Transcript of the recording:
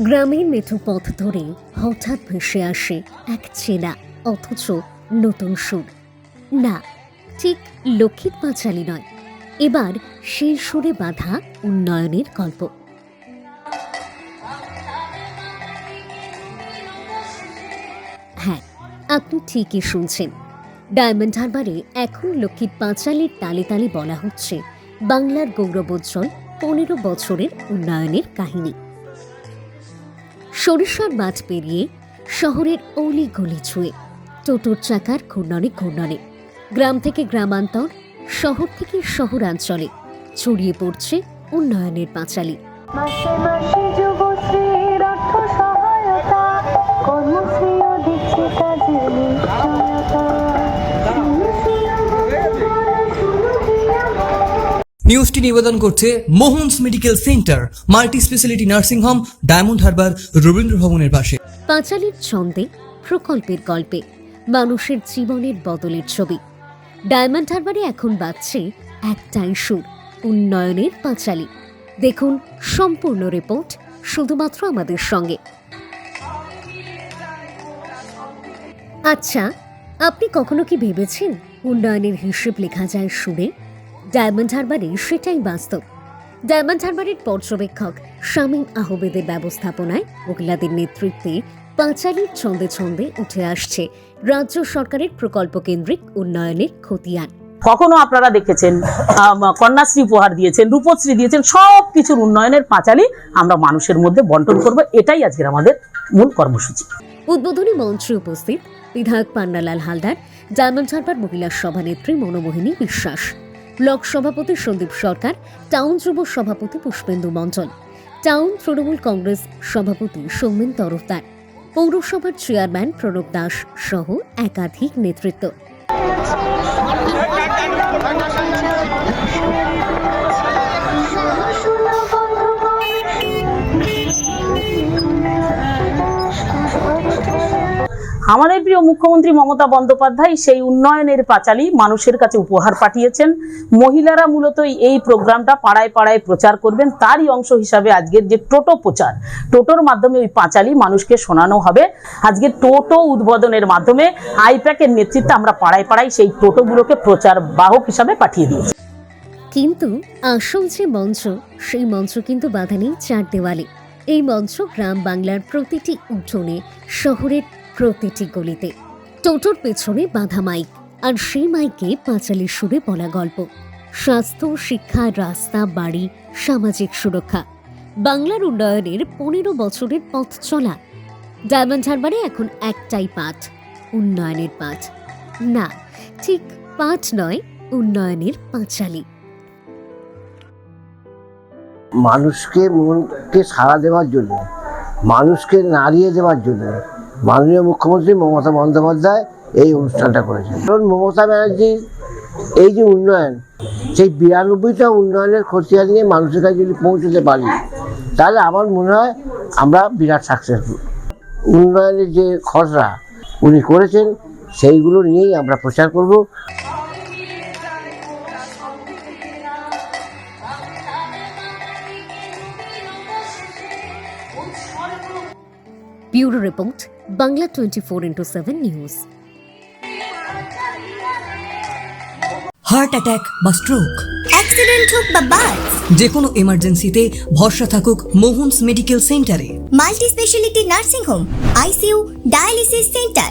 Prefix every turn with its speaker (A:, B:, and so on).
A: গ্রামের মেঠো পথ ধরে হঠাৎ ভেসে আসে এক চেনা, অথচ নতুন সুর। না, ঠিক লক্ষ্মীর পাঁচালি নয়। এবার সেই সুরে বাঁধা উন্নয়নের গল্প। হ্যাঁ আপনি ঠিকই শুনছেন। ডায়মন্ড হারবারে এখন লক্ষ্মীর পাঁচালির তালে তালে বলা হচ্ছে বাংলার গৌরবোজ্জ্বল পনেরো বছরের উন্নয়নের কাহিনী। সরিষার মাছ পেরিয়ে শহরের অলি গলি ছুঁয়ে টোটোর চাকার ঘূর্ণনে ঘূর্ণনে। গ্রাম থেকে গ্রামান্তর, শহর থেকে শহরাঞ্চলে ছড়িয়ে পড়ছে উন্নয়নের পাঁচালী।
B: মাসে মাসে যুবশ্রীর অর্থ সহায়তা
C: নিউজটি নিবেদন করছে Mohans medical centre multi speciality nursing home, Diamond Harbour, Rabindra ভবনের পাশে।
A: পাঁচালীর ছন্দে, প্রকল্পের গল্পে, মানুষের জীবনের বদলের ছবি। ডায়মন্ড হারবারে এখন বাজছে একটাই সুর, উন্নয়নের পাঁচালী। দেখুন সম্পূর্ণ রিপোর্ট শুধুমাত্র আমাদের সঙ্গে। আচ্ছা আপনি কখনো কি ভেবেছেন উন্নয়নের হিসেব লেখা যায় সুরে? ডায়মন্ড হারবারে সেটাই বাস্তব। ডায়মন্ড হারবারের পর্যবেক্ষক শামীম আহমেদের ব্যবস্থাপনায় মহিলাদের নেতৃত্বে পাঁচালির ছন্দে ছন্দে উঠে আসছে রাজ্য সরকারের প্রকল্প কেন্দ্রিক উন্নয়নের খতিয়ান।
D: কখনো আপনারা দেখেছেন কন্যাশ্রী উপহার দিয়েছেন রূপশ্রী দিয়েছেন সব কিছুর উন্নয়নের পাঁচালি আমরা মানুষের মধ্যে বন্টন করব এটাই আজকের আমাদের মূল কর্মসূচি।
A: উদ্বোধনী মঞ্চে উপস্থিত বিধায়ক পান্নালাল হালদার ডায়মন্ড হারবার মহিলা সভানেত্রী মনোমোহিনী বিশ্বাস। ব্লক সভাপতি সন্দীপ সরকার, টাউন যুব সভাপতি পুষ্পেন্দু মণ্ডল, টাউন তৃণমূল কংগ্রেস সভাপতি সৌমেন তরফদার, পৌরসভার চেয়ারম্যান প্রণব দাস সহ একাধিক নেতৃত্ব।
D: আমাদের প্রিয় মুখ্যমন্ত্রী মমতা বন্দ্যোপাধ্যায় সেই উন্নয়নের পাঁচালি মানুষের কাছে উপহার পাঠিয়েছেন। মহিলারা মূলত এই প্রোগ্রামটা পাড়ায় পাড়ায় প্রচার করবেন। তারই অংশ হিসাবে আজকের যে টোটো প্রচার, টোটোর মাধ্যমে ওই পাঁচালি মানুষকে শোনানো হবে। আজকে টোটো উদ্বোধনের মাধ্যমে আইপ্যাকের নেতৃত্বে আমরা পাড়ায় পাড়ায় সেই টোটোগুলোকে প্রচার বাহক হিসাবে পাঠিয়ে দিয়েছি।
A: কিন্তু আসল যে মঞ্চ, সেই মঞ্চ কিন্তু বাধা নেই চার দেওয়ালে। এই মঞ্চ গ্রাম বাংলার প্রতিটি উঠোনে, শহরের প্রতিটি গলিতে। টোটোর পেছনে বাঁধা মাইক, আর সেই মাইকে পাঁচালি সুরে বলা গল্প। স্বাস্থ্য, শিক্ষা, রাস্তা, বাড়ি, সামাজিক সুরক্ষা। বাংলার উন্নয়নের পনেরো বছরের পথ চলা। ডায়মন্ড হারবারে এখন একটাই পাঠ, উন্নয়নের পাঠ। না, ঠিক পাঠ নয়, উন্নয়নের পাঁচালী।
E: মানুষকে মনকে সাড়া দেওয়ার জন্য, মানুষকে নাড়িয়ে দেওয়ার জন্য মাননীয় মুখ্যমন্ত্রী মমতা বন্দ্যোপাধ্যায় এই অনুষ্ঠানটা করেছেন। কারণ মমতা ব্যানার্জির এই যে উন্নয়ন, সেই বিরানব্বইটা উন্নয়নের খতিয়ান নিয়ে মানুষের কাছে যদি পৌঁছতে পারি, তাহলে আমার মনে হয় আমরা বিরাট সাকসেসফুল উন্নয়নের যে খসড়া উনি করেছেন, সেইগুলো নিয়েই আমরা প্রচার করব।
A: Bureau report Bangla twenty four into seven news
C: heart attack বা স্ট্রোক
F: অ্যাক্সিডেন্ট হোক বা বাস
C: যে কোনো এমার্জেন্সিতে ভরসা থাকুক মোহনস মেডিকেল সেন্টারে
F: multi speciality nursing home ICU dialysis centre